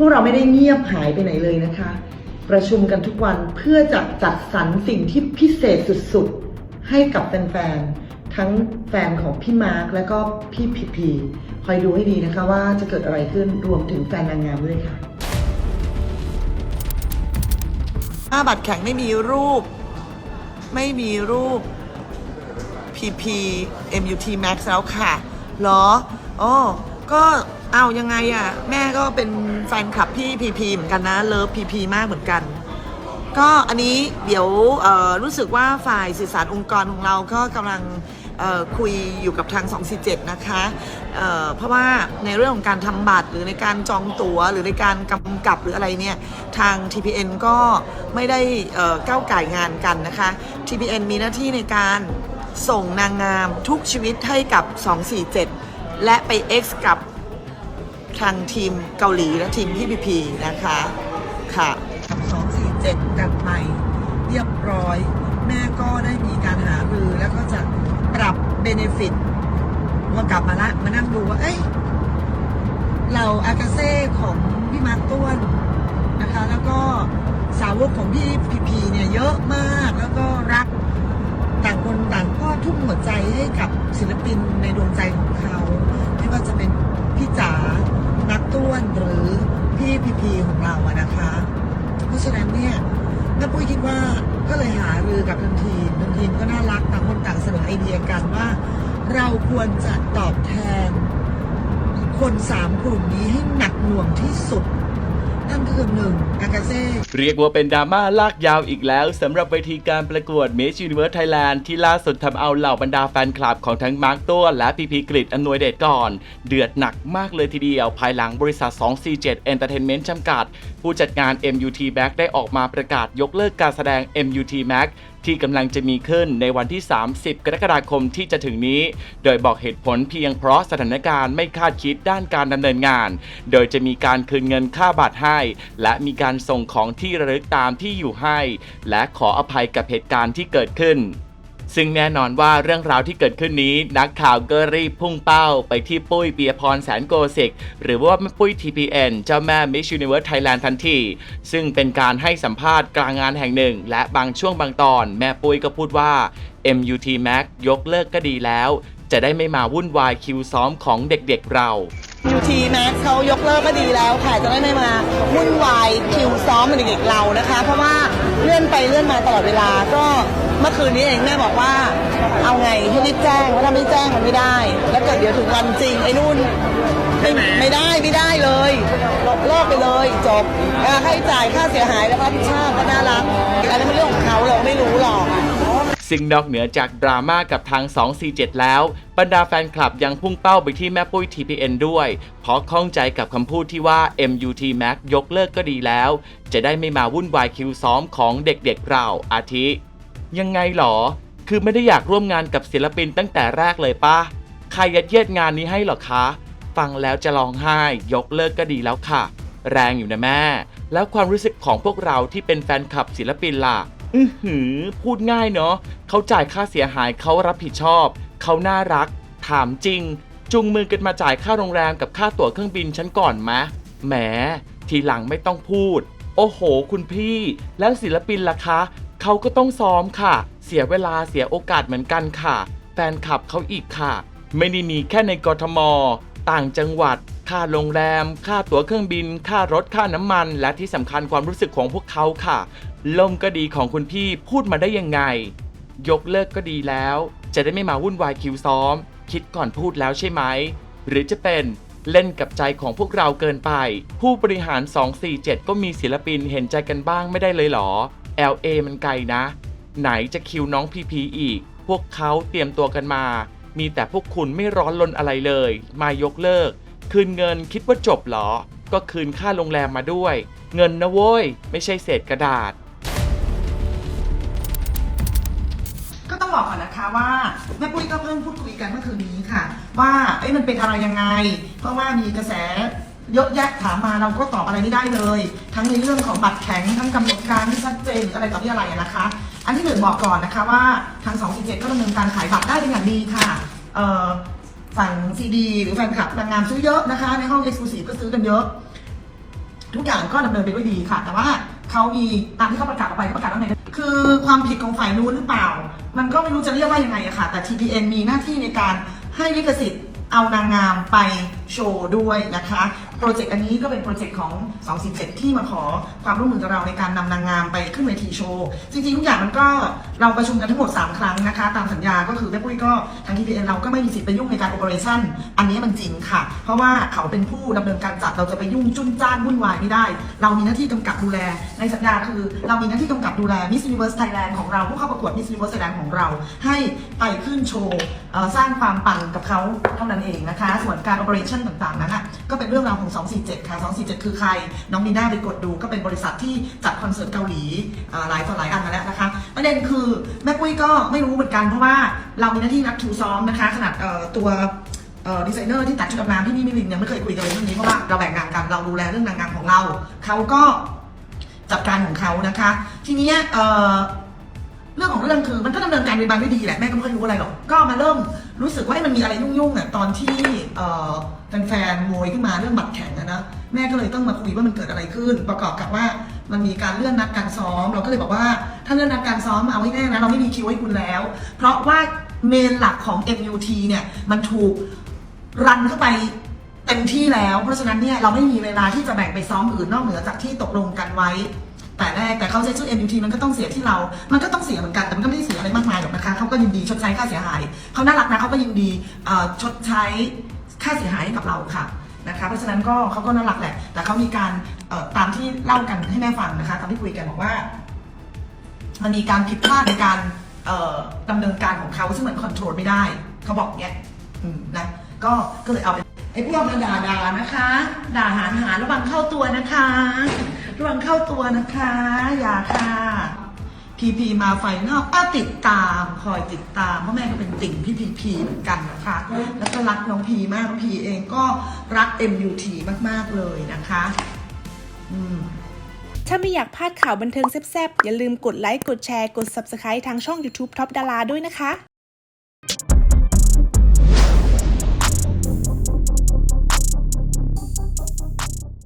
พวกเราไม่ได้เงียบหายไปไหนเลยนะคะ ประชุมกันทุกวันเพื่อจะจัดสรรสิ่งที่พิเศษสุดๆ ให้กับแฟนๆ ทั้งแฟนของพี่มาร์คและก็พี่พีพีคอยดูให้ดีนะคะว่าจะเกิดอะไรขึ้นรวมถึงแฟนนางงามด้วยค่ะถ้าบัตรแข็งไม่มีรูป ไม่มีรูป PP MUT Max แล้วค่ะหรออ๋อก็ อายังไงอะ่ะ แม่ก็เป็นแฟนคลับพี่ PP เหมือนกันนะ เลิฟ PP มากเหมือนกัน ก็อันนี้เดี๋ยวรู้สึกว่าฝ่ายสื่อสารองค์กรของเราก็กำลังคุยอยู่กับทาง 247 นะคะเเพราะว่าในเรื่องของการทำบัตรหรือในการจองตั๋ว หรือในการกำกับหรืออะไรเนี่ย ทาง TPN ก็ไม่ได้ก้าวไก่งานกันนะคะ TPN มีหน้าที่ในการส่งนางงามทุกชีวิตให้กับ 247 และไป X กับ ทางทีมเกาหลีและทีมพี่พีพีนะคะค่ะสองสี่เจ็ดกันไปเรียบร้อย แม่ก็ได้มีการหารือแล้วก็จะปรับเบเนฟิตพอกลับมาละมานั่งดูว่า เอ้ย เราอากาเซ่ของพี่มาร์ต้วนนะคะ แล้วก็สาวกของพี่พีพีเนี่ยเยอะมากแล้วก็รักต่างคนต่างก็ทุ่มหัวใจให้กับศิลปินในดวงใจของเขาไม่ว่าจะเป็นพี่จ๋า นักต้วนหรือพี่พีพีของเราอะนะคะ เพ ราะฉะนั้นเนี่ยน้าปุ้ยคิดว่าก็เลยหารือกับทางทีมทางทีมก็น่ารักต่างคนต่างเสนอไอเดียกันว่า เราควรจะตอบแทน คนสามกลุ่มนี้ให้หนักหน่วงที่สุด นั่นก็คือหนึ่งกากาเซ่เรียกว่าเป็นดราม่าลากยาวอีกแล้วสำหรับเวทีการประกวด Miss Universe Thailand ที่ล่าสุดทำเอาเหล่าบรรดาแฟนคลับของทั้งมาร์กตัวและพีพีกริดอำนวยเดชก่อน เดือดหนักมากเลยทีเดียว ภายหลังบริษัท 247 Entertainment จำกัด ผู้จัดงาน MUT Max ได้ออกมาประกาศยกเลิกการแสดง MUT Max ที่กำลังจะมีขึ้นในวันที่ 30 กรกฎาคมที่จะถึงนี้ โดยบอกเหตุผลเพียงเพราะสถานการณ์ไม่คาดคิดด้านการดำเนินงาน โดยจะมีการคืนเงินค่าบัตรให้ และมีการส่งของที่ระลึกตามที่อยู่ให้ และขออภัยกับเหตุการณ์ที่เกิดขึ้น ซึ่งแน่นอนว่าเรื่องราวที่เกิดขึ้นนี้ นักข่าวก็รีบพุ่งเป้าไปที่ปุ้ยเปียพรแสนโกสิกหรือว่าแม่ปุ้ย TPN เจ้าแม่ Miss Universe Thailand ทันที ซึ่งเป็นการให้สัมภาษณ์กลางงานแห่งหนึ่ง และบางช่วงบางตอน แม่ปุ้ยก็พูดว่า MUT Max ยกเลิกก็ดีแล้ว จะได้ไม่มาวุ่นวายคิวซ้อมของเด็กๆเรา UT Max เขายกเลิกก็ดีแล้วค่ะจะได้ไม่มาวุ่นวายคิวซ้อมเหมือนเด็กๆเรานะคะ เพราะว่าเลื่อนไปเลื่อนมาตลอดเวลาก็เมื่อคืนนี้เองแม่บอกว่า เอาไงให้รีบแจ้งเพราะถ้าไม่แจ้งมันไม่ได้ แล้วเกิดเดี๋ยวถึงวันจริงไอ้นู่นไม่ไม่ได้ไม่ได้เลยเลิกไปเลยจบเอ่อค่าใช้จ่ายค่าเสียหายแล้วรับผิดชอบก็น่ารักอันนั้นเป็นเรื่องของเขาเราไม่รู้หรอก ซึ่งนอกเหนือจากดราม่ากับทาง 247 แล้ว บรรดาแฟนคลับยังพุ่งเป้าไปที่แม่ปุ้ย TPN ด้วย เพราะข้องใจกับคำพูดที่ว่า MUT Max ยกเลิกก็ดีแล้ว จะได้ไม่มาวุ่นวายคิวซ้อมของเด็กๆเราอาทิ ยังไงหรอ คือไม่ได้อยากร่วมงานกับศิลปินตั้งแต่แรกเลยปะใครยัดเยียดงานนี้ให้หรอคะ ฟังแล้วจะร้องไห้ยกเลิกก็ดีแล้วค่ะ แรงอยู่นะแม่ แล้วความรู้สึกของพวกเราที่เป็นแฟนคลับศิลปินล่ะ อือหือ พูดง่ายเนาะเขาจ่ายค่าเสียหายเขารับผิดชอบ เขาน่ารัก ถามจริง จุงมือกันมาจ่ายค่าโรงแรมกับค่าตั๋วเครื่องบินฉันก่อนมะแหม ทีหลังไม่ต้องพูด โอ้โห คุณพี่ แล้วศิลปินล่ะคะเขาก็ต้องซ้อมค่ะ เสียเวลาเสียโอกาสเหมือนกันค่ะ แฟนคลับเขาอีกค่ะ ไม่ได้มีแค่ในกทม ต่างจังหวัด ค่าโรงแรม ค่าตั๋วเครื่องบิน ค่ารถ ค่าน้ำมัน และที่สำคัญความรู้สึกของพวกเขาค่ะ ลมก็ดีของคุณพี่พูดมาได้ยังไง ยกเลิกก็ดีแล้ว จะได้ไม่มาวุ่นวายคิวซ้อม คิดก่อนพูดแล้วใช่ไหม หรือจะเป็นเล่นกับใจของพวกเราเกินไป ผู้บริหาร 247 ก็มีศิลปินเห็นใจกันบ้างไม่ได้เลยหรอ LA มันไกลนะ ไหนจะคิวน้องพีพีอีก พวกเขาเตรียมตัวกันมา มีแต่พวกคุณไม่ร้อนลนอะไรเลย มายกเลิก คืนเงินคิดว่าจบหรอ ก็คืนค่าโรงแรมมาด้วย เงินนะโว้ย ไม่ใช่เศษกระดาษ บอกก่อนนะคะว่าแม่ปุ้ยก็เพิ่งพูดคุยกันเมื่อคืนนี้ค่ะ ว่าเอ้ยมันเป็นอะไรยังไง เพราะว่ามีกระแสเยอะแยะถามมาเราก็ตอบอะไรไม่ได้เลย ทั้งในเรื่องของบัตรแข็งทั้งกำหนดการที่ชัดเจนหรืออะไรต่อที่อะไรนะคะ อันที่หนึ่งบอกก่อนนะคะว่าทาง2 4 7ก็ดำเนินการขายบัตรได้เป็นอย่างดีค่ะเอ่อฝั่งซีดีหรือแฟนคลับนางงามซื้อเยอะนะคะ ในห้องเอ็กซ์คลูซีฟก็ซื้อกันเยอะ ทุกอย่างก็ดำเนินไปด้วยดีค่ะ แต่ว่าเขามีตามที่เขาประกาศออกไปเขาประกาศว่าไงคือความผิดของฝ่ายนู้นหรือเปล่า มันก็ไม่รู้จะเรียกว่ายังไงอะค่ะ แต่ TPN มีหน้าที่ในการให้ลิขสิทธิ์เอานางงามไป โชว์ด้วยนะคะ โปรเจกต์อันนี้ก็เป็นโปรเจกต์ของ 247 ที่มาขอความร่วมมือกับเราในการนำนางงามไปขึ้นเวทีโชว์ จริงๆ ทุกอย่างมันก็เราประชุมกันทั้งหมด 3 ครั้งนะคะ ตามสัญญาก็คือแม่ปุ้ยก็ทาง TPN เราก็ไม่มีสิทธิ์ไปยุ่งในการโอเปอเรชั่นอันนี้มันจริงค่ะ เพราะว่าเขาเป็นผู้ดำเนินการจัดเราจะไปยุ่งจุนจ้านวุ่นวายไม่ได้ เรามีหน้าที่กำกับดูแล ในสัญญาคือเรามีหน้าที่กำกับดูแล Miss Universe Thailand ของเราผู้เข้าประกวด Miss Universe Thailand ของเรา ให้ไปขึ้นโชว์เอ่อสร้างความปังกับเขาเท่านั้นเองนะคะ ส่วนการต่างๆ นั้นน่ะก็เป็นเรื่องราวของ 247 ค่ะ 247 คือใคร น้องนีน่าไปกดดู ก็เป็นบริษัทที่จัดคอนเสิร์ตเกาหลีหลายต่อหลายอันมาแล้วนะคะ ประเด็นคือแม่ปุ้ยก็ไม่รู้เหมือนกันเพราะว่าเรามีหน้าที่นัดทูซ้อมนะคะ ขนาดตัวดีไซเนอร์ที่ตัดชุดดำน้ำที่นี่มิลินยังไม่เคยคุยกันเลยเรื่องนี้เพราะว่าเราแบ่งงานกันเราดูแลเรื่องนางงามของเราเขาก็จัดการของเขานะคะ ทีนี้เรื่องของเรื่องคือมันก็ดำเนินการไปบางไม่ดีแหละแม่ก็ไม่ค่อยรู้อะไรหรอกก็มาเริ่มรู้สึกว่ามันมีอะไรยุ่งๆอะตอนที่ แฟนๆโวยขึ้นมาเรื่องบัตรแข่งอะนะแม่ก็เลยต้องมาคุยว่ามันเกิดอะไรขึ้น ประกอบกับว่ามันมีการเลื่อนนัดการซ้อม เราก็เลยบอกว่าถ้าเลื่อนนัดการซ้อมเอาไว้แน่นะเราไม่มีคิวให้คุณแล้ว เพราะว่าเมนหลักของ MUT เนี่ยมันถูกรันเข้าไปเต็มที่แล้ว เพราะฉะนั้นเนี่ยเราไม่มีเวลาที่จะแบ่งไปซ้อมอื่นนอกเหนือจากที่ตกลงกันไว้ แต่แรกแต่เขาใช้ชื่อ MUT มันก็ต้องเสียที่เรา มันก็ต้องเสียเหมือนกันแต่มันก็ไม่ได้เสียอะไรมากมายหรอกนะคะเขาก็ยินดีชดใช้ค่าเสียหายเขาน่ารักนะเขาก็ยินดีชดใช้ ค่าเสียหายให้กับเราค่ะนะคะเพราะฉะนั้นก็เขาก็น่ารักแหละ แต่เขามีการตามที่เล่ากันให้แม่ฟังนะคะ ตามที่คุยกันบอกว่า มันมีการผิดพลาดในการเอ่อดำเนินการของเขาซึ่งมันคอนโทรลไม่ได้เขาบอกเนี้ยนะก็ก็เลยเอาไปไอ้พวกมาด่าด่านะคะ ด่าหารหารระวังเข้าตัวนะคะ ระวังเข้าตัวนะคะ อย่าค่ะ พีพีมาไฟนอกก็ติดตามคอยติดตามเพราะแม่ก็เป็นติ่งพี่พีพีเหมือนกันนะคะ แล้วก็รักน้องพีมากน้องพีเองก็รัก MUT มาก ๆ เลยนะคะ อืมถ้าไม่อยากพลาดข่าวบันเทิงแซ่บๆ อย่าลืมกดไลค์ กดแชร์ กด Subscribe ทางช่อง YouTube Top ดาราด้วยนะคะ